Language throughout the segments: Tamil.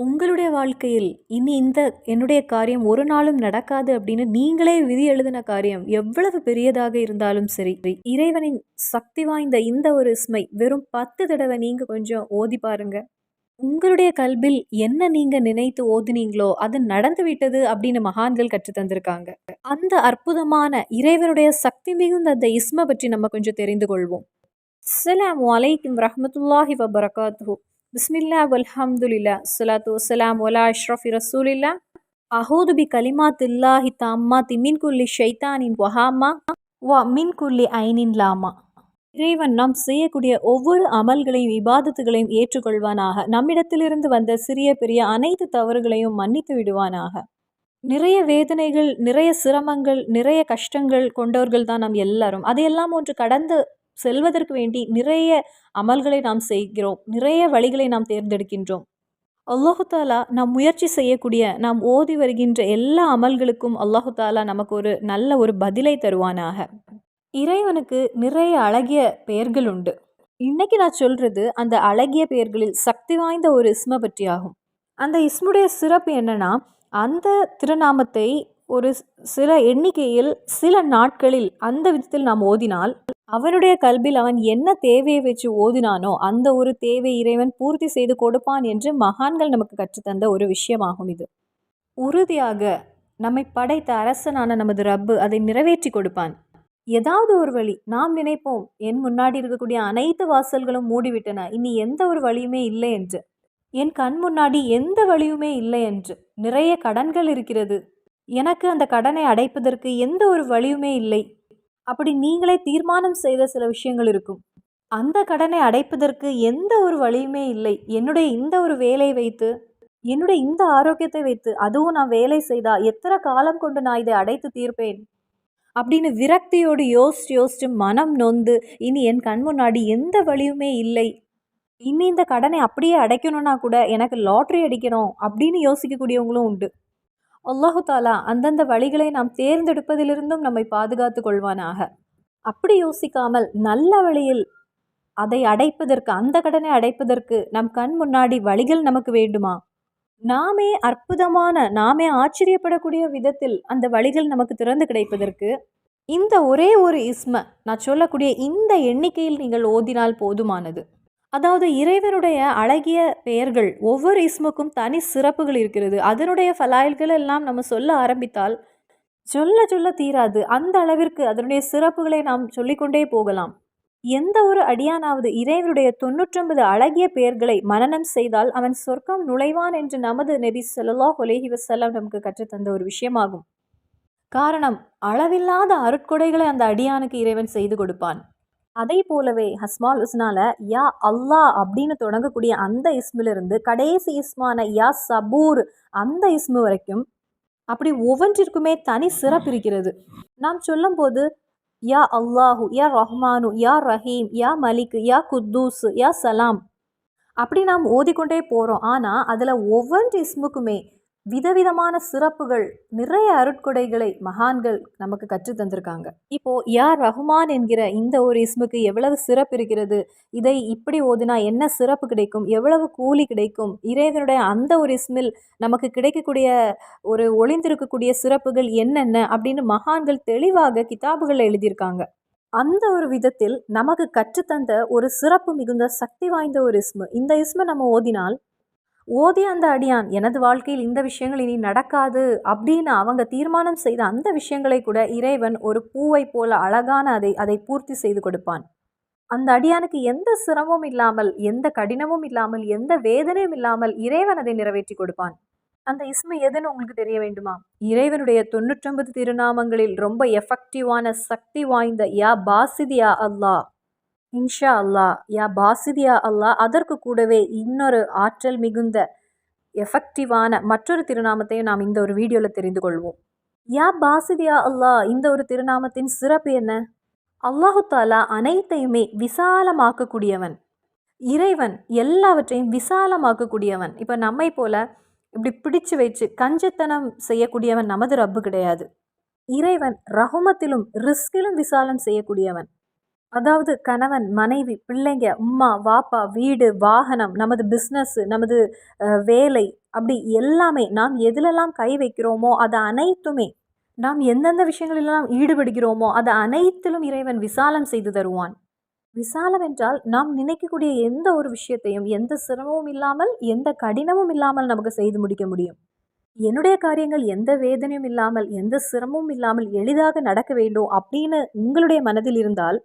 உங்களுடைய வாழ்க்கையில் இனி இந்த என்னுடைய காரியம் ஒரு நாளும் நடக்காது அப்படின்னு நீங்களே விதி எழுதின காரியம் எவ்வளவு பெரியதாக இருந்தாலும் சரி. இறைவனின் சக்தி வாய்ந்த இந்த ஒரு இஸ்மை வெறும் பத்து தடவை நீங்க கொஞ்சம் ஓதி பாருங்க. உங்களுடைய கல்பில் என்ன நீங்க நினைத்து ஓதுனீங்களோ அது நடந்து விட்டது அப்படின்னு மகான்கள் கற்று தந்திருக்காங்க. அந்த அற்புதமான இறைவனுடைய சக்தி மிகுந்த அந்த இஸ்மை பற்றி நம்ம கொஞ்சம் தெரிந்து கொள்வோம். அஸ்லாம் அலைக்கும் ரஹமத்துல்லாஹி வபரகாத்து பிஸ்மில்லா வல்ஹம்துலில்லா ஸலாத்து வஸ்ஸலாம் ஒலா அஷ்ரஃபி ரசூலில்லா அஹூது பி கலிமாத்தில்லாஹி அம்மா திமின் குல்லி ஷைத்தானின் வஹாமா வ மின் குல்லி ஐனின் லாமா. இறைவன் நாம் செய்யக்கூடிய ஒவ்வொரு அமல்களையும் இபாதத்துகளையும் ஏற்றுக்கொள்வானாக. நம்மிடத்திலிருந்து வந்த சிறிய பெரிய அனைத்து தவறுகளையும் மன்னித்து விடுவானாக. நிறைய வேதனைகள் நிறைய சிரமங்கள் நிறைய கஷ்டங்கள் கொண்டவர்கள் தான் நாம் எல்லாரும். அதையெல்லாம் ஒன்று கடந்து செல்வதற்கு வேண்டி நிறைய அமல்களை நாம் செய்கிறோம். நிறைய வழிகளை நாம் தேர்ந்தெடுக்கின்றோம். அல்லாஹு தாலா நாம் முயற்சி செய்யக்கூடிய நாம் ஓதி வருகின்ற எல்லா அமல்களுக்கும் அல்லாஹு தாலா நமக்கு ஒரு நல்ல ஒரு பதிலை தருவானாக. இறைவனுக்கு நிறைய அழகிய பெயர்கள் உண்டு. இன்னைக்கு நான் சொல்றது அந்த அழகிய பெயர்களில் சக்தி வாய்ந்த ஒரு இஸ்ம பற்றி ஆகும். அந்த இஸ்முடைய சிறப்பு என்னன்னா அந்த திருநாமத்தை ஒரு சில எண்ணிக்கையில் சில நாட்களில் அந்த விதத்தில் நாம் ஓதினால் அவனுடைய கல்வியில் அவன் என்ன தேவையை வச்சு ஓதினானோ அந்த ஒரு தேவை இறைவன் பூர்த்தி செய்து கொடுப்பான் என்று மகான்கள் நமக்கு கற்றுத்தந்த ஒரு விஷயமாகும் இது. உறுதியாக நம்மை படைத்த அரசனான நமது ரப்பு அதை நிறைவேற்றி கொடுப்பான். ஏதாவது ஒரு வழி நாம் நினைப்போம் என் முன்னாடி இருக்கக்கூடிய அனைத்து வாசல்களும் மூடிவிட்டன இனி எந்த ஒரு வழியுமே இல்லை என்று. என் கண் முன்னாடி எந்த வழியுமே இல்லை என்று நிறைய கடன்கள் இருக்கிறது. எனக்கு அந்த கடனை அடைப்பதற்கு எந்த ஒரு வழியுமே இல்லை. அப்படி நீங்களே தீர்மானம் செய்த சில விஷயங்கள் இருக்கும். அந்த கடனை அடைப்பதற்கு எந்த ஒரு வழியுமே இல்லை. என்னுடைய இந்த ஒரு வேலையை வைத்து என்னுடைய இந்த ஆரோக்கியத்தை வைத்து அதுவும் நான் வேலை செய்தா எத்தனை காலம் கொண்டு நான் இதை அடைத்து தீர்ப்பேன்? அப்படின்னு விரக்தியோடு யோசிச்சு யோசிச்சு மனம் நொந்து இனி என் கண் முன்னாடி எந்த வழியுமே இல்லை. இனி இந்த கடனை அப்படியே அடைக்கணும்னா கூட எனக்கு லாட்ரி அடிக்கணும் அப்படின்னு யோசிக்கக்கூடியவங்களும் உண்டு. அல்லாஹு தாலா அந்தந்த வழிகளை நாம் தேர்ந்தெடுப்பதிலிருந்தும் நம்மை பாதுகாத்து கொள்வானாக. அப்படி யோசிக்காமல் நல்ல வழியில் அதை அடைப்பதற்கு அந்த கடனை அடைப்பதற்கு நம் கண் முன்னாடி வழிகள் நமக்கு வேண்டுமா? நாமே அற்புதமான நாமே ஆச்சரியப்படக்கூடிய விதத்தில் அந்த வழிகள் நமக்கு திறந்து கிடைப்பதற்கு இந்த ஒரே ஒரு இஸ்ம நான் சொல்லக்கூடிய இந்த எண்ணிக்கையில் நீங்கள் ஓதினால் போதுமானது. அதாவது இறைவனுடைய அழகிய பெயர்கள் ஒவ்வொரு இஸ்முக்கும் தனி சிறப்புகள் இருக்கிறது. அதனுடைய ஃபலாயில்கள் எல்லாம் நம்ம சொல்ல ஆரம்பித்தால் சொல்ல சொல்ல தீராது. அந்த அளவிற்கு அதனுடைய சிறப்புகளை நாம் சொல்லிக்கொண்டே போகலாம். எந்த ஒரு அடியானாவது இறைவனுடைய தொண்ணூற்றொன்பது அழகிய பெயர்களை மனனம் செய்தால் அவன் சொர்க்கம் நுழைவான் என்று நமது நெபி செல்லலோ ஒலேஹி வசல்லாம் நமக்கு கற்றுத்தந்த ஒரு விஷயமாகும். காரணம் அளவில்லாத அருட்கொடைகளை அந்த அடியானுக்கு இறைவன் செய்து கொடுப்பான். அதே போலவே ஹஸ்மால் உஸ்னால யா அல்லா அப்படின்னு தொடங்கக்கூடிய அந்த இஸ்மிலிருந்து கடைசி இஸ்மான யா சபூர் அந்த இஸ்மு வரைக்கும் அப்படி ஒவ்வொன்றிற்குமே தனி சிறப்பு இருக்கிறது. நாம் சொல்லும்போது யா அல்லாஹு யா ரஹ்மானு யா ரஹீம் யா மலிக் யா குத்தூஸ் யா சலாம். அப்படி நாம் ஓதிக்கொண்டே போகிறோம் ஆனால் அதில் ஒவ்வொன்று இஸ்முக்குமே விதவிதமான சிறப்புகள் நிறைய அருட்கொடைகளை மகான்கள் நமக்கு கற்று தந்திருக்காங்க. இப்போ யார் ரஹ்மான் என்கிற இந்த ஒரு இஸ்முக்கு எவ்வளவு சிறப்பு இருக்கிறது? இதை இப்படி ஓதினா என்ன சிறப்பு கிடைக்கும்? எவ்வளவு கூலி கிடைக்கும்? இறைவனுடைய அந்த ஒரு இஸ்மில் நமக்கு கிடைக்கக்கூடிய ஒரு ஒளிந்திருக்கக்கூடிய சிறப்புகள் என்னென்ன? அப்படின்னு மகான்கள் தெளிவாக கிதாபுகளில் எழுதியிருக்காங்க. அந்த ஒரு விதத்தில் நமக்கு கற்றுத்தந்த ஒரு சிறப்பு மிகுந்த சக்தி வாய்ந்த ஒரு இஸ்மு. இந்த இஸ்மை நம்ம ஓதினால் ஓதி அந்த அடியான் எனது வாழ்க்கையில் இந்த விஷயங்கள் இனி நடக்காது அப்படின்னு அவங்க தீர்மானம் செய்த அந்த விஷயங்களை கூட இறைவன் ஒரு பூவை போல அழகான அதை அதை பூர்த்தி செய்து கொடுப்பான். அந்த அடியானுக்கு எந்த சிரமமும் இல்லாமல் எந்த கடினமும் இல்லாமல் எந்த வேதனையும் இல்லாமல் இறைவன் அதை நிறைவேற்றி கொடுப்பான். அந்த இஸ்மு எதுன்னு உங்களுக்கு தெரிய வேண்டுமா? இறைவனுடைய தொண்ணூற்றொன்பது திருநாமங்களில் ரொம்ப எஃபெக்டிவான சக்தி வாய்ந்த யா பாசிதியா அல்லாஹ். இன்ஷா அல்லா யா பாசிதியா அல்லா அதற்கு கூடவே இன்னொரு ஆற்றல் மிகுந்த எஃபெக்டிவான மற்றொரு திருநாமத்தையும் நாம் இந்த ஒரு வீடியோவில் தெரிந்து கொள்வோம். யா பாசிதியா அல்லா இந்த ஒரு திருநாமத்தின் சிறப்பு என்ன? அல்லாஹு தாலா அனைத்தையுமே விசாலமாக்கக்கூடியவன். இறைவன் எல்லாவற்றையும் விசாலமாக்கக்கூடியவன். இப்போ நம்மை போல இப்படி பிடிச்சு வச்சு கஞ்சத்தனம் செய்யக்கூடியவன் நமது ரப்பு கிடையாது. இறைவன் ரகுமத்திலும் ரிஸ்கிலும் விசாலம் செய்யக்கூடியவன். அதாவது கணவன் மனைவி பிள்ளைங்க உம்மா வாப்பா வீடு வாகனம் நமது பிஸ்னஸ் நமது வேலை அப்படி எல்லாமே நாம் எதிலெல்லாம் கை வைக்கிறோமோ அது அனைத்துமே நாம் எந்தெந்த விஷயங்களிலெல்லாம் ஈடுபடுகிறோமோ அது அனைத்திலும் இறைவன் விசாலம் செய்து தருவான். விசாலம் என்றால் நாம் நினைக்கக்கூடிய எந்த ஒரு விஷயத்தையும் எந்த சிரமமும் இல்லாமல் எந்த கடினமும் இல்லாமல் நமக்கு செய்து முடிக்க முடியும். என்னுடைய காரியங்கள் எந்த வேதனையும் இல்லாமல் எந்த சிரமமும் இல்லாமல் எளிதாக நடக்க வேண்டும் அப்படின்னு உங்களுடைய மனதில் இருந்தால்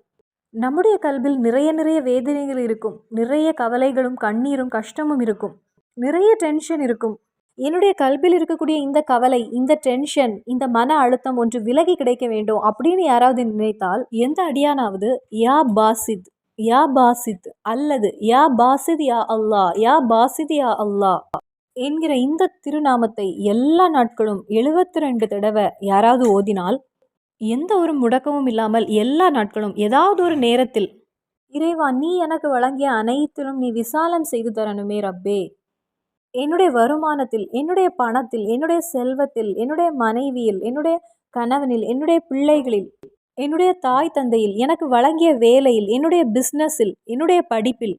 நம்முடைய கல்வில் நிறைய நிறைய வேதனைகள் இருக்கும். நிறைய கவலைகளும் கண்ணீரும் கஷ்டமும் இருக்கும். நிறைய டென்ஷன் இருக்கும். என்னுடைய கல்வியில் இருக்கக்கூடிய இந்த கவலை இந்த டென்ஷன் இந்த மன அழுத்தம் ஒன்று விலகி கிடைக்க வேண்டும் அப்படின்னு யாராவது நினைத்தால் எந்த அடியானாவது யா பாசித் யா பாசித் அல்லது யா பாசித் யா அல்லா யா பாசித் யா அல்லா என்கிற இந்த திருநாமத்தை எல்லா நாட்களும் எழுபத்தி ரெண்டு தடவை யாராவது ஓதினால் எந்த ஒரு முடக்கமும் இல்லாமல் எல்லா நாட்களும் ஏதாவது ஒரு நேரத்தில் இறைவா நீ எனக்கு வழங்கிய அனைத்திலும் நீ விசாலம் செய்து தரணுமே ரப்பே. என்னுடைய வருமானத்தில் என்னுடைய பணத்தில் என்னுடைய செல்வத்தில் என்னுடைய மனைவியில் என்னுடைய கணவனில் என்னுடைய பிள்ளைகளில் என்னுடைய தாய் தந்தையில் எனக்கு வழங்கிய வேலையில் என்னுடைய பிஸ்னஸில் என்னுடைய படிப்பில்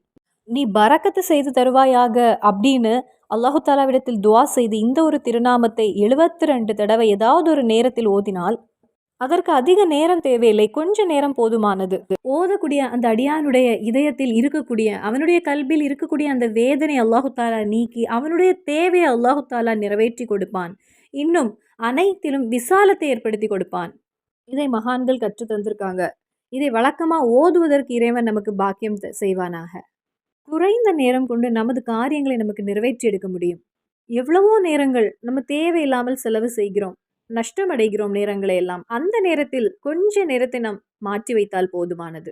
நீ பறக்கத்து செய்து தருவாயாக அப்படின்னு அல்லாஹு தாலாவிடத்தில் துவா செய்து இந்த ஒரு திருநாமத்தை எழுபத்தி ரெண்டு தடவை ஏதாவது ஒரு நேரத்தில் ஓதினால் அதற்கு அதிக நேரம் தேவையில்லை. கொஞ்ச நேரம் போதுமானது. ஓதக்கூடிய அந்த அடியானுடைய இதயத்தில் இருக்கக்கூடிய அவனுடைய கல்வியில் இருக்கக்கூடிய அந்த வேதனை அல்லாஹு தாலா நீக்கி அவனுடைய தேவையை அல்லாஹு தாலா நிறைவேற்றி கொடுப்பான். இன்னும் அனைத்திலும் விசாலத்தை ஏற்படுத்தி கொடுப்பான். இதை மகான்கள் கற்று தந்திருக்காங்க. இதை வழக்கமாக ஓதுவதற்கு இறைவன் நமக்கு பாக்கியம் செய்வானாக. குறைந்த நேரம் கொண்டு நமது காரியங்களை நமக்கு நிறைவேற்றி எடுக்க முடியும். எவ்வளவோ நேரங்கள் நம்ம தேவையில்லாமல் செலவு செய்கிறோம். நஷ்டமடைகிறோம் நேரங்களை எல்லாம் அந்த நேரத்தில் கொஞ்ச நேரத்தை நாம் மாற்றி வைத்தால் போதுமானது.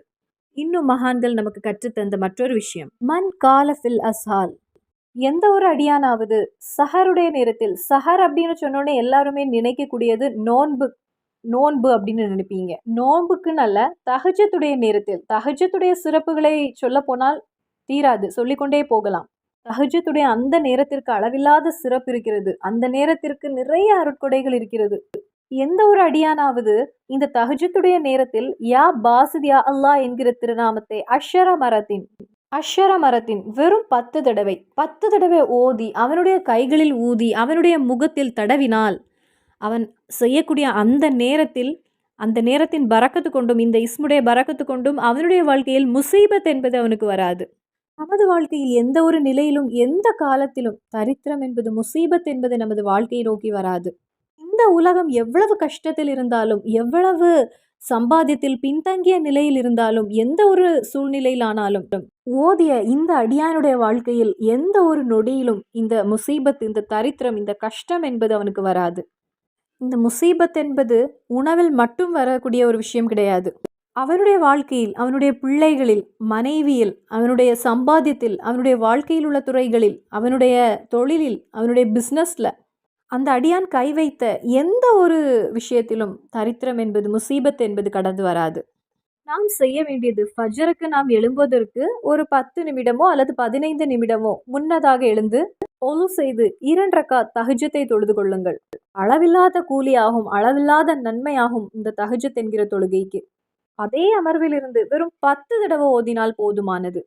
இன்னும் மகான்கள் நமக்கு கற்றுத்தந்த மற்றொரு விஷயம். மன் காலஃபில் அஸ்ஹால் எந்த ஒரு அடியானாவது சஹருடைய நேரத்தில் சஹர் அப்படின்னு சொன்னோடனே எல்லாருமே நினைக்கக்கூடியது நோன்பு நோன்பு அப்படின்னு நினைப்பீங்க. நோன்புக்குன்னு அல்ல தகஜத்துடைய நேரத்தில் தகஜத்துடைய சிறப்புகளை சொல்ல போனால் தீராது சொல்லிக்கொண்டே போகலாம். தஹஜத்துடைய அந்த நேரத்திற்கு அளவில்லாத சிறப்பு இருக்கிறது. அந்த நேரத்திற்கு நிறைய அருட்கொடைகள் இருக்கிறது. எந்த ஒரு அடியானாவது இந்த தஹஜத்துடைய நேரத்தில் யா பாசித் யா என்கிற திருநாமத்தை அஷர மரத்தின் அஷர மரத்தின் வெறும் பத்து தடவை பத்து தடவை ஓதி அவனுடைய கைகளில் ஊதி அவனுடைய முகத்தில் தடவினால் அவன் செய்யக்கூடிய அந்த நேரத்தில் அந்த நேரத்தின் பறக்கத்து கொண்டும் இந்த இஸ்முடைய பறக்கத்து கொண்டும் அவனுடைய வாழ்க்கையில் முசீபத் என்பது அவனுக்கு வராது. நமது வாழ்க்கையில் எந்த ஒரு நிலையிலும் எந்த காலத்திலும் தரித்திரம் என்பது முசீபத் என்பது நமது வாழ்க்கையை நோக்கி வராது. இந்த உலகம் எவ்வளவு கஷ்டத்தில் இருந்தாலும் எவ்வளவு சம்பாதியத்தில் பின்தங்கிய நிலையில் இருந்தாலும் எந்த ஒரு சூழ்நிலையிலானாலும் ஓதிய இந்த அடியானுடைய வாழ்க்கையில் எந்த ஒரு நொடியிலும் இந்த முசீபத் இந்த தரித்திரம் இந்த கஷ்டம் என்பது அவனுக்கு வராது. இந்த முசீபத் என்பது உணவில் மட்டும் வரக்கூடிய ஒரு விஷயம் கிடையாது. அவனுடைய வாழ்க்கையில் அவனுடைய பிள்ளைகளில் மனைவியில் அவனுடைய சம்பாத்தியத்தில் அவனுடைய வாழ்க்கையில் உள்ள துறைகளில் அவனுடைய தொழிலில் அவனுடைய பிஸ்னஸில் அந்த அடியான் கை வைத்த எந்த ஒரு விஷயத்திலும் தரித்திரம் என்பது முசீபத் என்பது கடந்து வராது. நாம் செய்ய வேண்டியது ஃபஜருக்கு நாம் எழும்புவதற்கு ஒரு பத்து நிமிடமோ அல்லது பதினைந்து நிமிடமோ முன்னதாக எழுந்து ஒலு செய்து இரண்டக்கா தஹஜத்தை தொழுது கொள்ளுங்கள். அளவில்லாத கூலியாகும் அளவில்லாத நன்மையாகும் இந்த தகுஜத் என்கிற தொழுகைக்கு. அதே அமர்விலிருந்து வெறும் பத்து தடவை ஓதினால் போதுமானது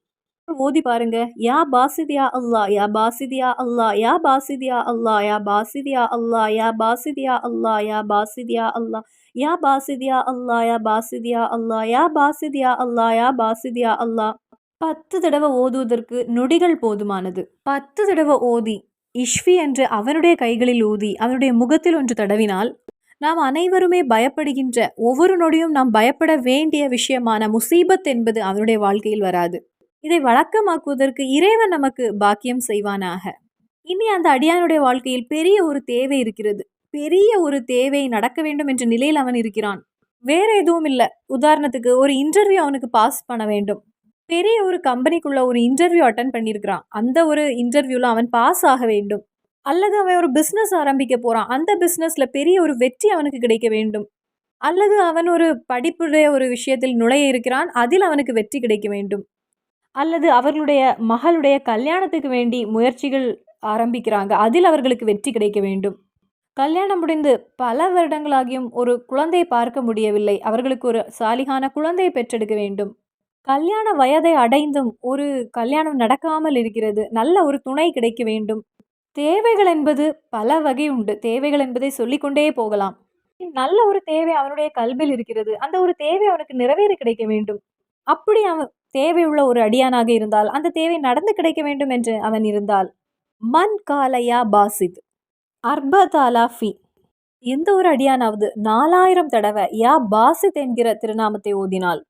ஓதி பாருங்க யா பாசிதியா அல்லா யா பாசிதியா அல்லா யா பாசிதியா அல்லா யா பாசிதியா அல்லா யா பாசிதியா அல்லா யா பாசிதியா அல்லா யா பாசிதியா அல்லா யா பாசிதியா அல்லா யா பாசிதியா அல்லா யா பாசிதியா அல்லா பத்து தடவை ஓதுவதற்கு நொடிகள் போதுமானது பத்து தடவை ஓதி இஷ்வி என்று அவனுடைய கைகளில் ஊதி அவனுடைய முகத்தில் ஒன்று தடவினால் நாம் அனைவருமே பயப்படுகின்ற ஒவ்வொரு நொடியும் நாம் பயப்பட வேண்டிய விஷயமான முசீபத் என்பது அவனுடைய வாழ்க்கையில் வராது. இதை வழக்கமாக்குவதற்கு இறைவன் நமக்கு பாக்கியம் செய்வானாக. இனி அந்த அடியானுடைய வாழ்க்கையில் பெரிய ஒரு தேவை இருக்கிறது. பெரிய ஒரு தேவை நடக்க வேண்டும் என்ற நிலையில் அவன் இருக்கிறான். வேற எதுவும் இல்லை. உதாரணத்துக்கு ஒரு இன்டர்வியூ அவனுக்கு பாஸ் பண்ண வேண்டும். பெரிய ஒரு கம்பெனிக்குள்ள ஒரு இன்டர்வியூ அட்டன் பண்ணியிருக்கிறான். அந்த ஒரு இன்டர்வியூவில் அவன் பாஸ் ஆக வேண்டும். அல்லது அவன் ஒரு பிஸ்னஸ் ஆரம்பிக்க போகிறான் அந்த பிஸ்னஸில் பெரிய ஒரு வெற்றி அவனுக்கு கிடைக்க வேண்டும். அல்லது அவன் ஒரு படிப்புடைய ஒரு விஷயத்தில் நுழைய இருக்கிறான். அதில் அவனுக்கு வெற்றி கிடைக்க வேண்டும். அல்லது அவர்களுடைய மகளுடைய கல்யாணத்துக்கு வேண்டி முயற்சிகள் ஆரம்பிக்கிறாங்க. அதில் அவர்களுக்கு வெற்றி கிடைக்க வேண்டும். கல்யாணம் முடிந்து பல வருடங்களாகியும் ஒரு குழந்தை பார்க்க முடியவில்லை. அவர்களுக்கு ஒரு சாலிகான குழந்தையை பெற்றெடுக்க வேண்டும். கல்யாண வயதை அடைந்தும் ஒரு கல்யாணம் நடக்காமல் இருக்கிறது. நல்ல ஒரு துணை கிடைக்க வேண்டும். தேவைகள் என்பது பல வகை உண்டு. தேவைகள் என்பதை சொல்லிக்கொண்டே போகலாம். நல்ல ஒரு தேவை அவனுடைய கல்வியில் இருக்கிறது. அந்த ஒரு தேவை அவனுக்கு நிறைவேற கிடைக்க வேண்டும். அப்படி அவன் தேவை உள்ள ஒரு அடியானாக இருந்தால் அந்த தேவை நடந்து கிடைக்க வேண்டும் என்று அவன் இருந்தால் மன் காலையா பாசித் அர்பதாலா ஃபி. எந்த ஒரு அடியானாவது நாலாயிரம் தடவை யா பாசித் என்கிற திருநாமத்தை ஓதினால்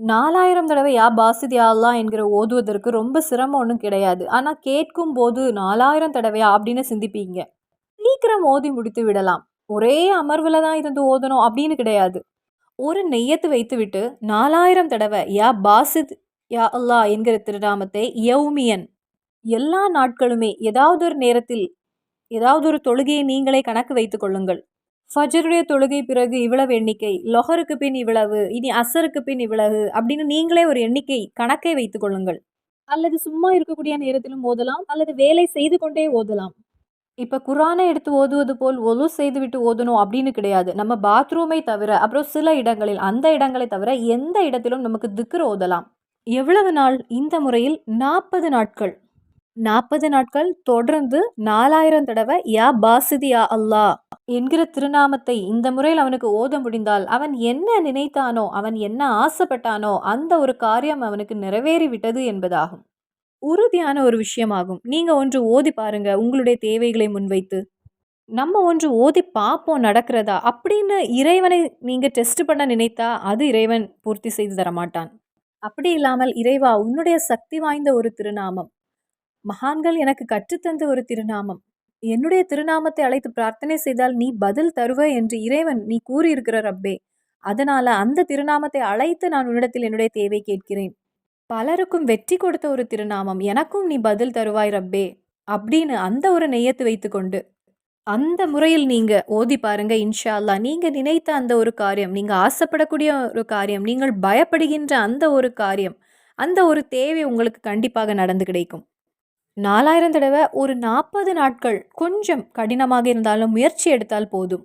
நாலாயிரம் தடவை யா பாசித் அல்லா என்கிற ஓதுவதற்கு ரொம்ப சிரமம் ஒன்றும் கிடையாது. ஆனால் கேட்கும் போது நாலாயிரம் தடவையா அப்படின்னு சிந்திப்பீங்க. சீக்கிரம் ஓதி முடித்து விடலாம். ஒரே அமர்வில் தான் இருந்து ஓதணும் அப்படின்னு கிடையாது. ஒரு நெய்யத்து வைத்துவிட்டு நாலாயிரம் தடவை யா பாசித் யா அல்லா என்கிற திருநாமத்தை யௌமியன் எல்லா நாட்களுமே ஏதாவது ஒரு நேரத்தில் ஏதாவது ஒரு தொழுகையை நீங்களே கணக்கு வைத்துக் கொள்ளுங்கள். ஃபஜருடைய தொழுகை பிறகு இவ்வளவு எண்ணிக்கை லொஹருக்கு பின் இவ்வளவு இனி அசருக்கு பின் இவ்வளவு அப்படின்னு நீங்களே ஒரு எண்ணிக்கை கணக்கை வைத்துக் கொள்ளுங்கள். அல்லது சும்மா இருக்கக்கூடிய நேரத்திலும் ஓதலாம் அல்லது வேலை செய்து கொண்டே ஓதலாம். இப்போ குரானை எடுத்து ஓதுவது போல் ஒலு செய்துவிட்டு ஓதணும் அப்படின்னு கிடையாது. நம்ம பாத்ரூமை தவிர அப்புறம் சில இடங்களில் அந்த இடங்களை தவிர எந்த இடத்திலும் நமக்கு திக்ரு ஓதலாம். எவ்வளவு நாள்? இந்த முறையில் நாற்பது நாட்கள். நாற்பது நாட்கள் தொடர்ந்து நாலாயிரம் தடவை யா பாசிதி யா அல்லா. என்கிற திருநாமத்தை இந்த முறையில் அவனுக்கு ஓத முடிந்தால் அவன் என்ன நினைத்தானோ அவன் என்ன ஆசைப்பட்டானோ அந்த ஒரு காரியம் அவனுக்கு நிறைவேறிவிட்டது என்பதாகும். உறுதியான ஒரு விஷயமாகும். நீங்க ஒன்று ஓதி பாருங்க உங்களுடைய தேவைகளை முன்வைத்து. நம்ம ஒன்று ஓதி பார்ப்போம் நடக்கிறதா? அப்படின்னு இறைவனை நீங்க டெஸ்ட் பண்ண நினைத்தா அது இறைவன் பூர்த்தி செய்து தரமாட்டான். அப்படி இல்லாமல் இறைவா உன்னுடைய சக்தி வாய்ந்த ஒரு திருநாமம். மகான்கள் எனக்கு கற்றுத்தந்த ஒரு திருநாமம். என்னுடைய திருநாமத்தை அழைத்து பிரார்த்தனை செய்தால் நீ பதில் தருவ என்று இறைவன் நீ கூறியிருக்கிற ரப்பே அதனால அந்த திருநாமத்தை அழைத்து நான் உன்னிடத்தில் என்னுடைய தேவை கேட்கிறேன். பலருக்கும் வெற்றி கொடுத்த ஒரு திருநாமம். எனக்கும் நீ பதில் தருவாய் ரப்பே. அப்படின்னு அந்த ஒரு நெய்யத்து வைத்துக்கொண்டு அந்த முறையில் நீங்க ஓதி பாருங்க இன்ஷா அல்லா நீங்க நினைத்த அந்த ஒரு காரியம் நீங்க ஆசைப்படக்கூடிய ஒரு காரியம் நீங்கள் பயப்படுகின்ற அந்த ஒரு காரியம் அந்த ஒரு தேவை உங்களுக்கு கண்டிப்பாக நடந்து கிடைக்கும். நாலாயிரம் தடவை ஒரு நாற்பது நாட்கள் கொஞ்சம் கடினமாக இருந்தாலும் முயற்சி எடுத்தால் போதும்.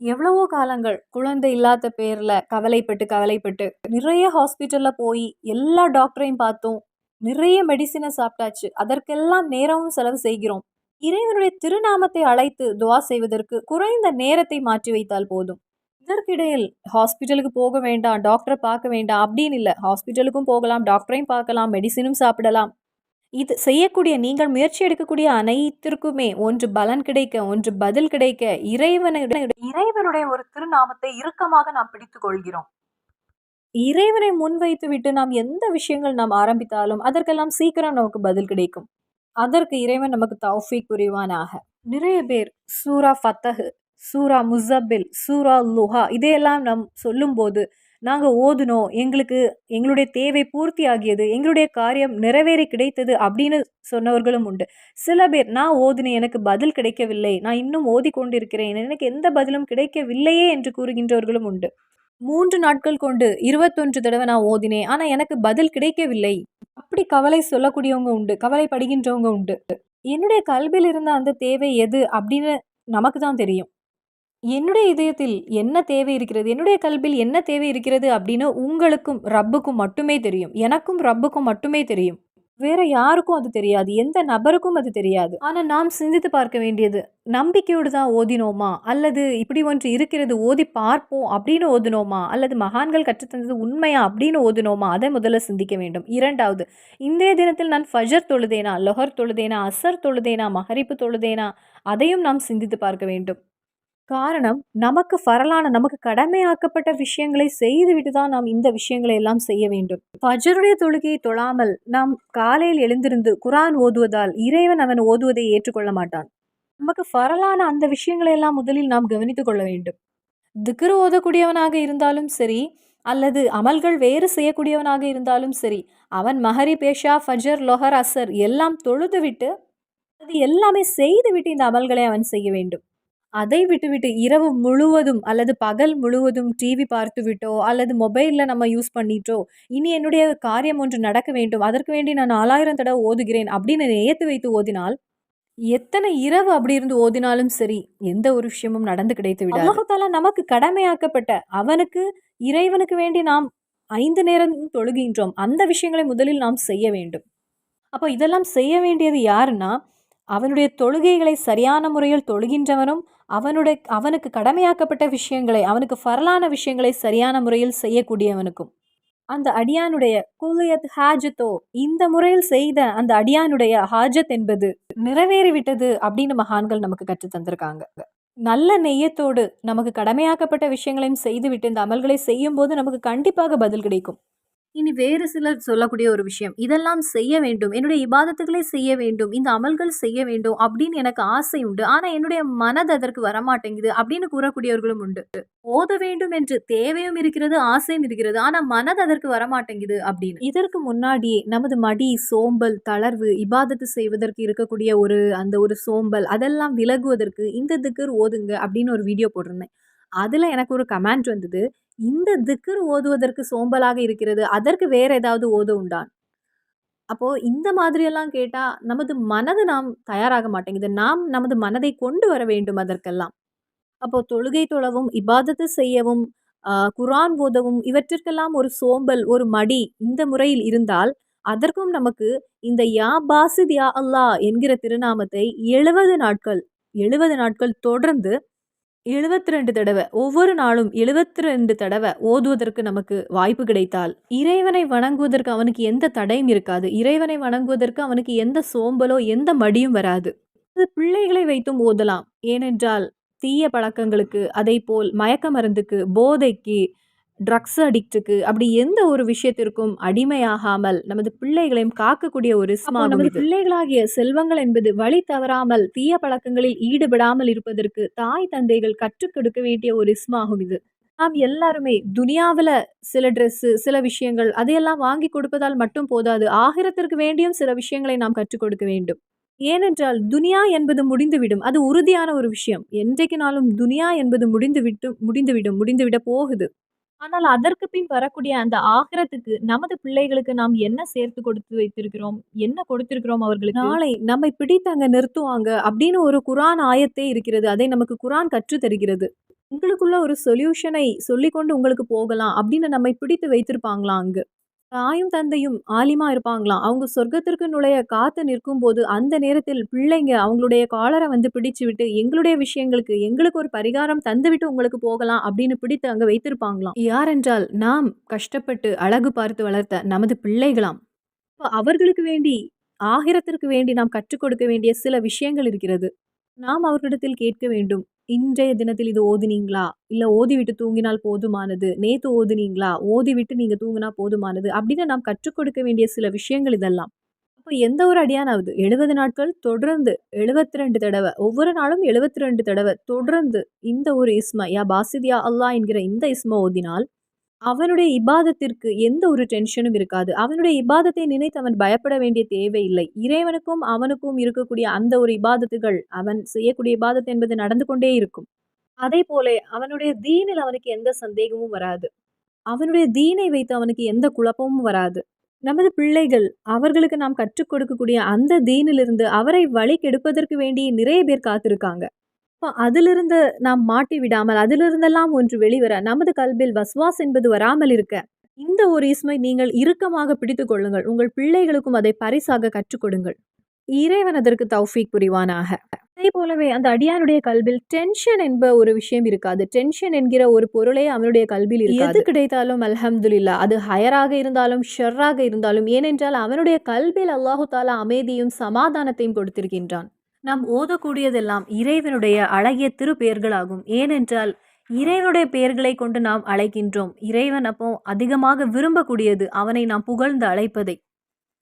எவ்வளவோ காலங்கள் குழந்தை இல்லாத பேரில் கவலைப்பட்டு கவலைப்பட்டு நிறைய ஹாஸ்பிட்டலில் போய் எல்லா டாக்டரையும் பார்த்தோம் நிறைய மெடிசினை சாப்பிட்டாச்சு. அதற்கெல்லாம் நேரமும் செலவு செய்கிறோம். இறைவனுடைய திருநாமத்தை அழைத்து துவா செய்வதற்கு குறைந்த நேரத்தை மாற்றி வைத்தால் போதும். இதற்கிடையில் ஹாஸ்பிட்டலுக்கு போக வேண்டாம் டாக்டரை பார்க்க வேண்டாம் அப்படின்னு இல்லை. ஹாஸ்பிட்டலுக்கும் போகலாம் டாக்டரையும் பார்க்கலாம் மெடிசினும் சாப்பிடலாம். இது செய்யக்கூடிய நீங்கள் முயற்சி எடுக்கக்கூடிய அனைத்திற்குமே ஒன்று பலன் கிடைக்க ஒன்று பதில் கிடைக்க இறைவனுடைய இறைவனுடைய ஒரு திருநாமத்தை இறுக்கமாக நாம் பிடித்துக் கொள்கிறோம். இறைவனை முன்வைத்துவிட்டு நாம் எந்த விஷயங்கள் நாம் ஆரம்பித்தாலும் அதற்கெல்லாம் சீக்கிரம் நமக்கு பதில் கிடைக்கும். அதற்கு இறைவன் நமக்கு தௌஃபீக் புரிவானாக. நிறைய பேர் சூரா ஃபத்தஹு சூரா முசபில் சூரா லுஹா இதையெல்லாம் நம் சொல்லும்போது நாங்கள் ஓதுனோம். எங்களுக்கு எங்களுடைய தேவை பூர்த்தி ஆகியது எங்களுடைய காரியம் நிறைவேறி கிடைத்தது அப்படின்னு சொன்னவர்களும் உண்டு. சில பேர் நான் ஓதுனேன் எனக்கு பதில் கிடைக்கவில்லை. நான் இன்னும் ஓதி கொண்டிருக்கிறேன் எனக்கு எந்த பதிலும் கிடைக்கவில்லையே என்று கூறுகின்றவர்களும் உண்டு. மூன்று நாட்கள் கொண்டு இருபத்தொன்று தடவை நான் ஓதினேன். ஆனால் எனக்கு பதில் கிடைக்கவில்லை. அப்படி கவலை சொல்லக்கூடியவங்க உண்டு. கவலைப்படுகின்றவங்க உண்டு. என்னுடைய கல்வியில் இருந்த அந்த தேவை எது அப்படின்னு நமக்கு தான் தெரியும். என்னுடைய இதயத்தில் என்ன தேவை இருக்கிறது? என்னுடைய கல்வியில் என்ன தேவை இருக்கிறது? அப்படின்னு உங்களுக்கும் ரப்புக்கும் மட்டுமே தெரியும். எனக்கும் ரப்புக்கும் மட்டுமே தெரியும். வேற யாருக்கும் அது தெரியாது. எந்த நபருக்கும் அது தெரியாது. ஆனால் நாம் சிந்தித்து பார்க்க வேண்டியது நம்பிக்கையோடு தான் ஓதினோமா? அல்லது இப்படி ஒன்று இருக்கிறது ஓதி பார்ப்போம் அப்படின்னு ஓதுனோமா? அல்லது மகான்கள் கற்றுத்தந்தது உண்மையா அப்படின்னு ஓதுனோமா? அதை முதல்ல சிந்திக்க வேண்டும். இரண்டாவது இன்றைய தினத்தில் நான் ஃபஜர் தொழுதேனா? லொஹர் தொழுதேனா? அசர் தொழுதேனா? மஹரிப்பு தொழுதேனா? அதையும் நாம் சிந்தித்து பார்க்க வேண்டும். காரணம் நமக்கு ஃபரலான நமக்கு கடமையாக்கப்பட்ட விஷயங்களை செய்துவிட்டு தான் நாம் இந்த விஷயங்களை எல்லாம் செய்ய வேண்டும். ஃபஜருடைய தொழுகையை தொழாமல் நாம் காலையில் எழுந்திருந்து குரான் ஓதுவதால் இறைவன் அவன் ஓதுவதை ஏற்றுக்கொள்ள மாட்டான். நமக்கு ஃபரலான அந்த விஷயங்களை எல்லாம் முதலில் நாம் கவனித்துக் கொள்ள வேண்டும். திக்ரு ஓதக்கூடியவனாக இருந்தாலும் சரி அல்லது அமல்கள் வேறு செய்யக்கூடியவனாக இருந்தாலும் சரி அவன் மஹரி பேஷா ஃபஜர் லொஹர் அசர் எல்லாம் தொழுதுவிட்டு அது எல்லாமே செய்துவிட்டு இந்த அமல்களை அவன் செய்ய வேண்டும். அதை விட்டுவிட்டு இரவு முழுவதும் அல்லது பகல் முழுவதும் டிவி பார்த்து விட்டோ அல்லது மொபைலில் நம்ம யூஸ் பண்ணிட்டோ இனி என்னுடைய காரியம் ஒன்று நடக்க வேண்டும் அதற்கு வேண்டி நான் நாலாயிரம் தடவை ஓதுகிறேன் அப்படின்னு ஏற்று வைத்து ஓதினால் எத்தனை இரவு அப்படி இருந்து ஓதினாலும் சரி எந்த ஒரு விஷயமும் நடந்து கிடைத்து விட அல்லாஹாலா நமக்கு கடமையாக்கப்பட்ட அவனுக்கு இறைவனுக்கு வேண்டி நாம் ஐந்து நேரம் தொழுகின்றோம் அந்த விஷயங்களை முதலில் நாம் செய்ய வேண்டும். அப்போ இதெல்லாம் செய்ய வேண்டியது யாருன்னா அவனுடைய தொழுகைகளை சரியான முறையில் தொழுகின்றவனும் அவனுடைய அவனுக்கு கடமையாக்கப்பட்ட விஷயங்களை அவனுக்கு ஃபரலான விஷயங்களை சரியான முறையில் செய்யக்கூடியவனுக்கும். அந்த அடியானுடைய குலியத் ஹாஜத்தோ இந்த முறையில் செய்த அந்த அடியானுடைய ஹாஜத் என்பது நிறைவேறிவிட்டது அப்படின்னு மகான்கள் நமக்கு கற்று தந்திருக்காங்க. நல்ல நெய்யத்தோடு நமக்கு கடமையாக்கப்பட்ட விஷயங்களையும் செய்துவிட்டு இந்த அமல்களை செய்யும் போது நமக்கு கண்டிப்பாக பதில் கிடைக்கும். இனி வேறு சிலர் சொல்லக்கூடிய ஒரு விஷயம் இதெல்லாம் செய்ய வேண்டும் என்னுடைய இபாதத்துகளை செய்ய வேண்டும் இந்த அமல்கள் செய்ய வேண்டும் அப்படின்னு எனக்கு ஆசை உண்டு. ஆனால் என்னுடைய மனது அதற்கு வரமாட்டேங்குது அப்படின்னு கூறக்கூடியவர்களும் உண்டு. ஓத வேண்டும் என்று தேவையும் இருக்கிறது ஆசையும் இருக்கிறது ஆனால் மனது அதற்கு வரமாட்டேங்குது அப்படின்னு. இதற்கு முன்னாடியே நமது மடி சோம்பல் தளர்வு இபாதத்து செய்வதற்கு இருக்கக்கூடிய ஒரு அந்த ஒரு சோம்பல் அதெல்லாம் விலகுவதற்கு இந்த திக்கர் ஓதுங்க அப்படின்னு ஒரு வீடியோ போட்டிருந்தேன். அதில் எனக்கு ஒரு கமெண்ட் வந்தது இந்த திக்கர் ஓதுவதற்கு சோம்பலாக இருக்கிறது அதற்கு வேற ஏதாவது ஓத உண்டான் அப்போது இந்த மாதிரியெல்லாம் கேட்டால் நமது மனது நாம் தயாராக மாட்டேங்குது. நாம் நமது மனதை கொண்டு வர வேண்டும் அதற்கெல்லாம். அப்போது தொழுகை தொழவும் இபாதத்து செய்யவும் குரான் ஓதவும் இவற்றிற்கெல்லாம் ஒரு சோம்பல் ஒரு மடி இந்த முறையில் இருந்தால் அதற்கும் நமக்கு இந்த யா பாசித் யா அல்லா என்கிற திருநாமத்தை எழுபது நாட்கள் எழுபது நாட்கள் தொடர்ந்து எழுபத்தி ரெண்டு தடவை ஒவ்வொரு நாளும் எழுபத்தி ரெண்டு தடவை ஓதுவதற்கு நமக்கு வாய்ப்பு கிடைத்தால் இறைவனை வணங்குவதற்கு அவனுக்கு எந்த தடையும் இருக்காது. இறைவனை வணங்குவதற்கு அவனுக்கு எந்த சோம்பலோ எந்த மடியும் வராது. பிள்ளைகளை வைத்தும் ஓதலாம். ஏனென்றால் தீய பழக்கங்களுக்கு அதை போல் மயக்க மருந்துக்கு போதைக்கு ட்ரக்ஸ் அடிக்ட்டுக்கு அப்படி எந்த ஒரு விஷயத்திற்கும் அடிமையாகாமல் நமது பிள்ளைகளையும் காக்கக்கூடிய ஒரு நமது பிள்ளைகளாகிய செல்வங்கள் என்பது வழி தவறாமல் தீய பழக்கங்களில் ஈடுபடாமல் இருப்பதற்கு தாய் தந்தைகள் கற்றுக் கொடுக்க வேண்டிய ஒரு இஸ்மாகும் இது. நாம் எல்லாருமே துனியாவில் சில ட்ரெஸ்ஸு சில விஷயங்கள் அதையெல்லாம் வாங்கி கொடுப்பதால் மட்டும் போதாது ஆகிரத்திற்கு வேண்டியும் சில விஷயங்களை நாம் கற்றுக் கொடுக்க வேண்டும். ஏனென்றால் துனியா என்பது முடிந்துவிடும் அது உறுதியான ஒரு விஷயம். என்றைக்கு நாளும் துனியா என்பது முடிந்துவிட்டு முடிந்துவிடும் முடிந்துவிட போகுது. ஆனால் அதற்கு பின் வரக்கூடிய அந்த ஆகிரத்துக்கு நமது பிள்ளைகளுக்கு நாம் என்ன சேர்த்து கொடுத்து வைத்திருக்கிறோம்? என்ன கொடுத்திருக்கிறோம் அவர்களுக்கு? நாளை நம்மை பிடித்து அங்க நிறுத்துவாங்க அப்படின்னு ஒரு குரான் ஆயத்தே இருக்கிறது. அதை நமக்கு குரான் கற்று தருகிறது. உங்களுக்குள்ள ஒரு சொல்யூஷனை சொல்லிக்கொண்டு உங்களுக்கு போகலாம் அப்படின்னு நம்மை பிடித்து வைத்திருப்பாங்களா அங்கு? தாயும் தந்தையும் ஆலிமா இருப்பாங்களாம். அவங்க சொர்க்கத்திற்கு நுழைய காத்து நிற்கும் போது அந்த நேரத்தில் பிள்ளைங்க அவங்களுடைய காலரை வந்து பிடிச்சு விட்டு எங்களுடைய விஷயங்களுக்கு எங்களுக்கு ஒரு பரிகாரம் தந்துவிட்டு உங்களுக்கு போகலாம் அப்படின்னு பிடித்து அங்க வைத்திருப்பாங்களாம். யாரென்றால் நாம் கஷ்டப்பட்டு அழகு பார்த்து வளர்த்த நமது பிள்ளைகளாம். அவர்களுக்கு வேண்டி ஆகிரத்திற்கு வேண்டி நாம் கற்றுக் கொடுக்க வேண்டிய சில விஷயங்கள் இருக்கிறது. நாம் அவர்களிடத்தில் கேட்க வேண்டும் இன்றைய தினத்தில் இது ஓதுனீங்களா? இல்லை ஓதி விட்டு தூங்கினால் போதுமானது? நேற்று ஓதுனீங்களா? ஓதி விட்டு நீங்கள் தூங்கினா போதுமானது? அப்படின்னு நாம் கற்றுக் கொடுக்க வேண்டிய சில விஷயங்கள் இதெல்லாம். அப்போ எந்த ஒரு அடியானாவது எழுபது நாட்கள் தொடர்ந்து எழுபத்தி ரெண்டு தடவை ஒவ்வொரு நாளும் எழுபத்தி ரெண்டு தடவை தொடர்ந்து இந்த ஒரு இஸ்ம யா பாசிதியா அல்லா என்கிற இந்த இஸ்ம ஓதினால் அவனுடைய இபாதத்திற்கு எந்த ஒரு டென்ஷனும் இருக்காது. அவனுடைய இபாதத்தை நினைத்து அவன் பயப்பட வேண்டிய தேவையில்லை. இறைவனுக்கும் அவனுக்கும் இருக்கக்கூடிய அந்த ஒரு இபாதத்துகள் அவன் செய்யக்கூடிய இபாதத் என்பது நடந்து கொண்டே இருக்கும். அதே போல அவனுடைய தீனில் அவனுக்கு எந்த சந்தேகமும் வராது. அவனுடைய தீனை வைத்து அவனுக்கு எந்த குழப்பமும் வராது. நமது பிள்ளைகள் அவர்களுக்கு நாம் கற்றுக் கொடுக்கக்கூடிய அந்த தீனிலிருந்து அவரை வழி கெடுப்பதற்கு வேண்டி நிறைய பேர் காத்திருக்காங்க. இப்போ அதிலிருந்து நாம் மாட்டி விடாமல் அதிலிருந்தெல்லாம் ஒன்று வெளிவர நமது கல்வியில் வஸ்வாஸ் என்பது வராமல் இருக்க இந்த ஒரு இஸ்மை நீங்கள் இறுக்கமாக பிடித்து கொள்ளுங்கள். உங்கள் பிள்ளைகளுக்கும் அதை பரிசாக கற்றுக்கொடுங்கள் இறைவன் அதற்கு தௌஃபீக் புரிவானாக. அதே போலவே அந்த அடியானுடைய கல்வியில் டென்ஷன் என்ப ஒரு விஷயம் இருக்காது. டென்ஷன் என்கிற ஒரு பொருளே அவனுடைய கல்வியில் எது கிடைத்தாலும் அல்ஹம்துலில்லா அது ஹயராக இருந்தாலும் ஷர்ராக இருந்தாலும் ஏனென்றால் அவனுடைய கல்வியில் அல்லாஹு தாலா அமைதியும் சமாதானத்தையும் கொடுத்திருக்கின்றான். நாம் ஓதக்கூடியதெல்லாம் இறைவனுடைய அழகிய திருப்பெயர்களாகும். ஏனென்றால் இறைவனுடைய பெயர்களை கொண்டு நாம் அழைக்கின்றோம். இறைவன் அப்போ அதிகமாக விரும்பக்கூடியது அவனை நாம் புகழ்ந்து அழைப்பதை.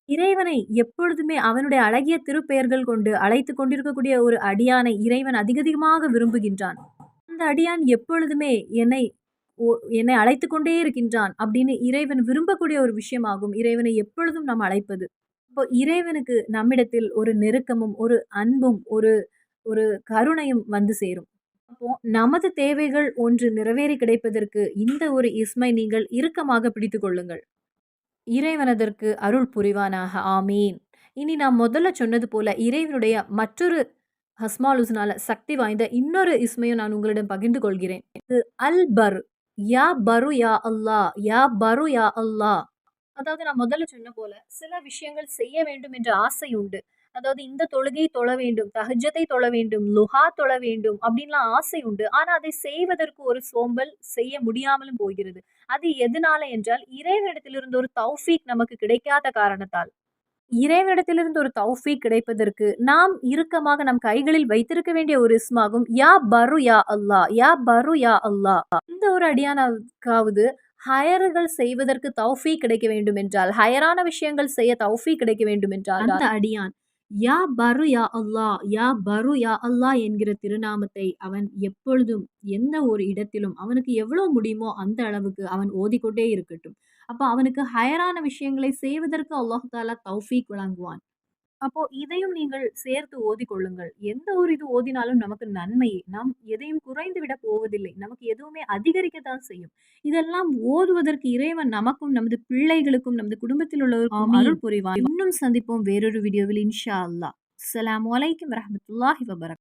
இறைவனை எப்பொழுதுமே அவனுடைய அழகிய திருப்பெயர்கள் கொண்டு அழைத்து கொண்டிருக்கக்கூடிய ஒரு அடியானை இறைவன் அதிகதிகமாக விரும்புகின்றான். அந்த அடியான் எப்பொழுதுமே என்னை என்னை அழைத்து கொண்டே இருக்கின்றான் அப்படின்னு இறைவன் விரும்பக்கூடிய ஒரு விஷயமாகும். இறைவனை எப்பொழுதும் நாம் அழைப்பது. இப்போ இறைவனுக்கு நம்மிடத்தில் ஒரு நெருக்கமும் ஒரு அன்பும் ஒரு ஒரு கருணையும் வந்து சேரும். அப்போ நமது தேவைகள் ஒன்று நிறைவேறி கிடைப்பதற்கு இந்த ஒரு இஸ்மை நீங்கள் இறுக்கமாக பிடித்து கொள்ளுங்கள். இறைவனதற்கு அருள் புரிவானாக. ஆமீன். இனி நான் முதல்ல சொன்னது போல இறைவனுடைய மற்றொரு ஹஸ்மாலுஸ்னால சக்தி வாய்ந்த இன்னொரு இஸ்மையும் நான் உங்களிடம் பகிர்ந்து கொள்கிறேன். அல் பர் யா பரு யா அல்லாஹ் யா பரு யா அல்லாஹ் அதாவது நான் முதல்ல சொன்ன போல சில விஷயங்கள் செய்ய வேண்டும் என்ற ஆசை உண்டு. அதாவது இந்த தொழுகை தொழ வேண்டும் தஹஜத்தை தொழ வேண்டும் லுஹா தொழ வேண்டும் அப்படின்லாம் ஆசை உண்டு. ஆனா அதை செய்வதற்கு ஒரு சோம்பல் செய்ய முடியாமலும் போகிறது. அது எதனால என்றால் இறைவனிடத்திலிருந்து ஒரு தௌஃபீக் நமக்கு கிடைக்காத காரணத்தால். இறைவனிடத்திலிருந்து ஒரு தௌஃபீக் கிடைப்பதற்கு நாம் இறுக்கமாக நம் கைகளில் வைத்திருக்க வேண்டிய ஒரு இஸ்மாகும் யா பரு யா அல்லா யா பரு யா அல்லாஹ். இந்த ஒரு அடியானாவுக்காவது ஹயர்கள் செய்வதற்கு தௌஃபீ கிடைக்க வேண்டும் என்றால் ஹயரான விஷயங்கள் செய்ய தௌஃபீ கிடைக்க வேண்டும் என்றால் அந்த அடியான் யா பரு யா அல்லாஹ் யா பரு யா அல்லாஹ் என்கிற திருநாமத்தை அவன் எப்பொழுதும் எந்த ஒரு இடத்திலும் அவனுக்கு எவ்வளவு முடியுமோ அந்த அளவுக்கு அவன் ஓதிக்கொண்டே இருக்கட்டும். அப்போ அவனுக்கு ஹயரான விஷயங்களை செய்வதற்கு அல்லாஹு தாலா தௌஃபீக் வழங்குவான். அப்போ இதையும் நீங்கள் சேர்த்து ஓதிக்கொள்ளுங்கள். எந்த ஒரு இது ஓதினாலும் நமக்கு நன்மையே. நாம் எதையும் குறைந்து விட போவதில்லை. நமக்கு எதுவுமே அதிகரிக்கத்தான் செய்யும். இதெல்லாம் ஓதுவதற்கு இறைவன் நமக்கும் நமது பிள்ளைகளுக்கும் நமது குடும்பத்தில் உள்ளவருக்கும் அருள் புரிவான் இன்னும் சந்திப்போம் வேறொரு வீடியோவில். இன்ஷா அல்லாஹ். அஸ்ஸலாமு அலைக்கும் வரஹ்மத்துல்லாஹி வபரக்